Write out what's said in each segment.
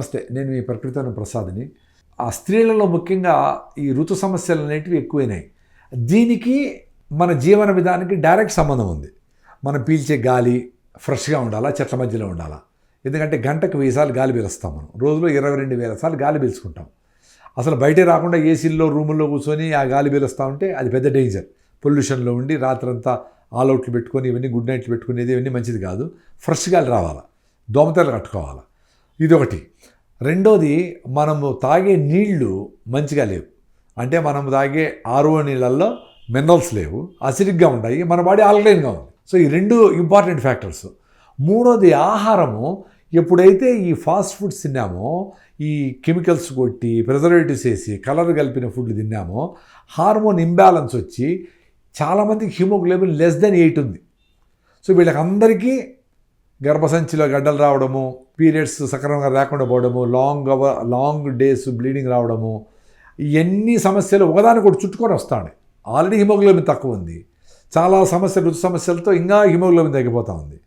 నమస్తే నేను మీ ప్రకృతి ప్రసాద్ని. ఆ స్త్రీలలో ముఖ్యంగా ఈ ఋతు సమస్యలు అనేటివి ఎక్కువైనాయి. దీనికి మన జీవన విధానానికి డైరెక్ట్ సంబంధం ఉంది. మనం పీల్చే గాలి ఫ్రెష్గా ఉండాలా చెట్ల మధ్యలో ఉండాలా? ఎందుకంటే గంటకు వెయ్యి సార్లు గాలి పీలుస్తాం మనం. రోజులో ఇరవై రెండు వేల సార్లు గాలి పీల్చుకుంటాం. అసలు బయటే రాకుండా ఏసీల్లో రూముల్లో కూర్చొని ఆ గాలి పీలుస్తూ ఉంటే అది పెద్ద డేంజర్ పొల్యూషన్లో ఉండి రాత్రంతా ఆల్అవుట్లు పెట్టుకొని ఇవన్నీ గుడ్ నైట్లు పెట్టుకునేది ఇవన్నీ మంచిది కాదు. ఫ్రెష్ గాలి రావాలా. దోమతలు కట్టుకోవాలా. ఇది ఒకటి రెండోది మనము తాగే నీళ్ళు మంచిగా లేవు. అంటే మనం తాగే ఆరో నీళ్ళల్లో మినరల్స్ లేవు. అసిడిక్గా ఉంటాయి. మన బాడీ ఆల్కలైన్గా ఉంది. సో ఈ రెండు ఇంపార్టెంట్ ఫ్యాక్టర్స్ మూడోది ఆహారము. ఎప్పుడైతే ఈ ఫాస్ట్ ఫుడ్స్ తిన్నామో ఈ కెమికల్స్ కొట్టి ప్రిజర్వేటివ్స్ వేసి కలర్ కలిపిన ఫుడ్ తిన్నామో హార్మోన్ ఇంబ్యాలెన్స్ వచ్చి చాలామందికి హిమోగ్లోబిన్ లెస్ దెన్ ఎయిట్ ఉంది. సో వీళ్ళకందరికీ గర్భసంచిలో గడ్డలు రావడము పీరియడ్స్ సక్రమంగా రాకుండా పోవడము long hour long days bleeding రావడము ఇవన్నీ సమస్యలు ఒకదానికి ఒకటి చుట్టుకొని వస్తాడు. ఆల్రెడీ హిమోగ్లోబిన్ తక్కువ ఉంది. చాలా సమస్యలు రుచి సమస్యలతో ఇంకా హిమోగ్లోబిన్ తగ్గిపోతూ ఉంది.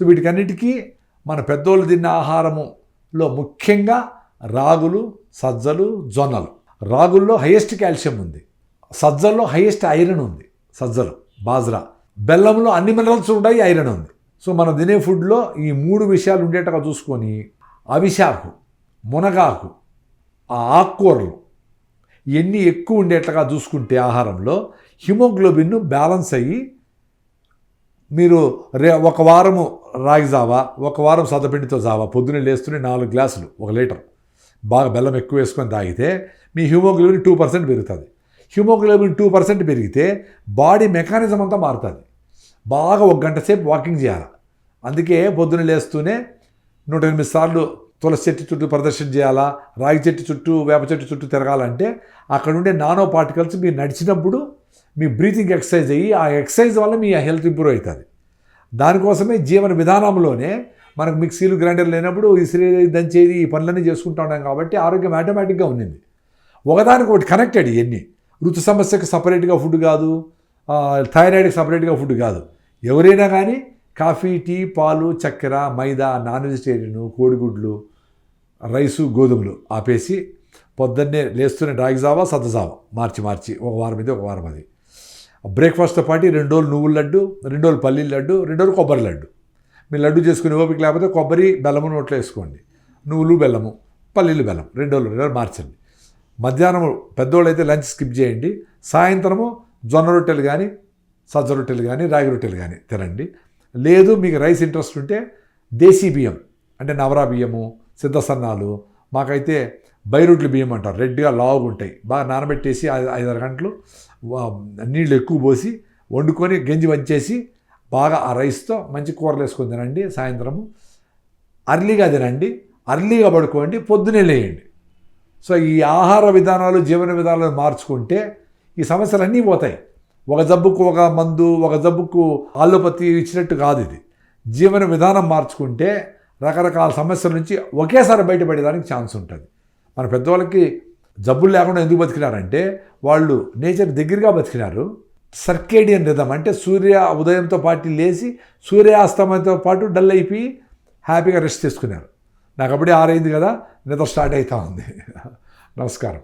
సో వీటికన్నిటికీ మన పెద్దోళ్ళు తిన్న ఆహారములో ముఖ్యంగా రాగులు సజ్జలు జొన్నలు. రాగుల్లో హైయెస్ట్ కాల్షియం ఉంది. సజ్జల్లో హైయెస్ట్ ఐరన్ ఉంది. సజ్జలు బాజ్రా. బెల్లంలో అన్ని మినరల్స్ ఉంటాయి ఐరన్ ఉంది. సో మనం తినే ఫుడ్లో ఈ మూడు విషయాలు ఉండేట్టుగా చూసుకొని అవిశాకు మునగాకు ఆ ఆకుకూరలు ఇవన్నీ ఎక్కువ ఉండేట్లుగా చూసుకుంటే ఆహారంలో హిమోగ్లోబిన్ బ్యాలెన్స్ అయ్యి మీరు రే ఒక వారము రాగి జావా ఒక వారం సద్దపిండితో జావా పొద్దున్నే లేస్తూనే నాలుగు గ్లాసులు ఒక లీటర్. బాగా బెల్లం ఎక్కువ వేసుకొని తాగితే మీ హిమోగ్లోబిన్ టూ పర్సెంట్ పెరుగుతుంది. హిమోగ్లోబిన్ టూ పర్సెంట్ పెరిగితే బాడీ మెకానిజం అంతా మారుతుంది. బాగా ఒక గంట సేపు వాకింగ్ చేయాలి? అందుకే పొద్దున లేస్తూనే నూట ఎనిమిది సార్లు తులసి చెట్టు చుట్టూ ప్రదర్శన చేయాలా రాగి చెట్టు చుట్టూ వేప చెట్టు చుట్టూ తిరగాలంటే అక్కడ ఉండే నానో పార్టికల్స్ మీరు నడిచినప్పుడు మీ బ్రీతింగ్ ఎక్సర్సైజ్ అయ్యి ఆ ఎక్సర్సైజ్ వల్ల మీ హెల్త్ ఇంప్రూవ్ అవుతుంది. దానికోసమే జీవన విధానంలోనే మనకు మిక్సీలు గ్రైండర్ లేనప్పుడు ఇసిరి దంచేది ఈ పనులన్నీ చేసుకుంటా ఉన్నాం కాబట్టి ఆరోగ్యం ఆటోమేటిక్గా ఉండింది ఒకదానికి ఒకటి కనెక్టెడ్ ఇవన్నీ. ఋతు సమస్యకు సపరేట్గా ఫుడ్ కాదు థైరాయిడ్కి సపరేట్గా ఫుడ్ కాదు. ఎవరైనా కానీ కాఫీ టీ పాలు చక్కెర మైదా నాన్ వెజిటేరియన్ కోడిగుడ్లు రైసు గోధుమలు ఆపేసి పొద్దున్నే లేస్తూనే రాగి సద్దజావా మార్చి మార్చి. ఒక వారం ఇది ఒక వారం అది. బ్రేక్ఫాస్ట్తో పాటు రెండు రోజులు నువ్వుల లడ్డు రెండు రోజులు పల్లీల లడ్డు రెండు రోజులు కొబ్బరి లడ్డు. మీరు లడ్డు చేసుకుని ఓపిక లేకపోతే కొబ్బరి బెల్లము నోట్లో వేసుకోండి. నువ్వులు బెల్లము పల్లీలు బెల్లం. రెండు రోజులు రెండు రోజులు మార్చండి. మధ్యాహ్నం పెద్దోళ్ళు అయితే లంచ్ స్కిప్ చేయండి. సాయంత్రము జొన్న రొట్టెలు కానీ సజ్జ రొట్టెలు కానీ రాగి రొట్టెలు కానీ తినండి. లేదు మీకు రైస్ ఇంట్రెస్ట్ ఉంటే దేశీ బియ్యం అంటే నవరా బియ్యము సిద్ధసన్నాలు మాకైతే బైరుడ్లు బియ్యం అంటారు. రెడ్గా లావుగా ఉంటాయి. బాగా నానబెట్టేసి ఐదారు గంటలు నీళ్ళు ఎక్కువ పోసి వండుకొని గంజి వంచేసి బాగా ఆ రైస్తో మంచి కూరలు వేసుకొని తినండి సాయంత్రము. అర్లీగా తినండి. అర్లీగా పడుకోండి. పొద్దునే లేయండి. సో ఈ ఆహార విధానాలు జీవన విధానాలు మార్చుకుంటే ఈ సమస్యలు అన్నీ పోతాయి. ఒక జబ్బుకు ఒక మందు ఒక జబ్బుకు ఆలోపతి ఇచ్చినట్టు కాదు ఇది. జీవన విధానం మార్చుకుంటే రకరకాల సమస్యల నుంచి ఒకేసారి బయటపడేదానికి ఛాన్స్ ఉంటుంది. మన పెద్దవాళ్ళకి జబ్బులు లేకుండా ఎందుకు బతికినారంటే వాళ్ళు నేచర్ దగ్గరగా బతికినారు. సర్కేడియన్ రిధం అంటే సూర్య ఉదయంతో పాటు లేచి సూర్యాస్తమయంతో పాటు డల్ అయిపోయి హ్యాపీగా రెస్ట్ తీసుకున్నారు. నాకు అప్పుడే ఆరైంది కదా నిద్ర స్టార్ట్ అవుతా ఉంది. నమస్కారం.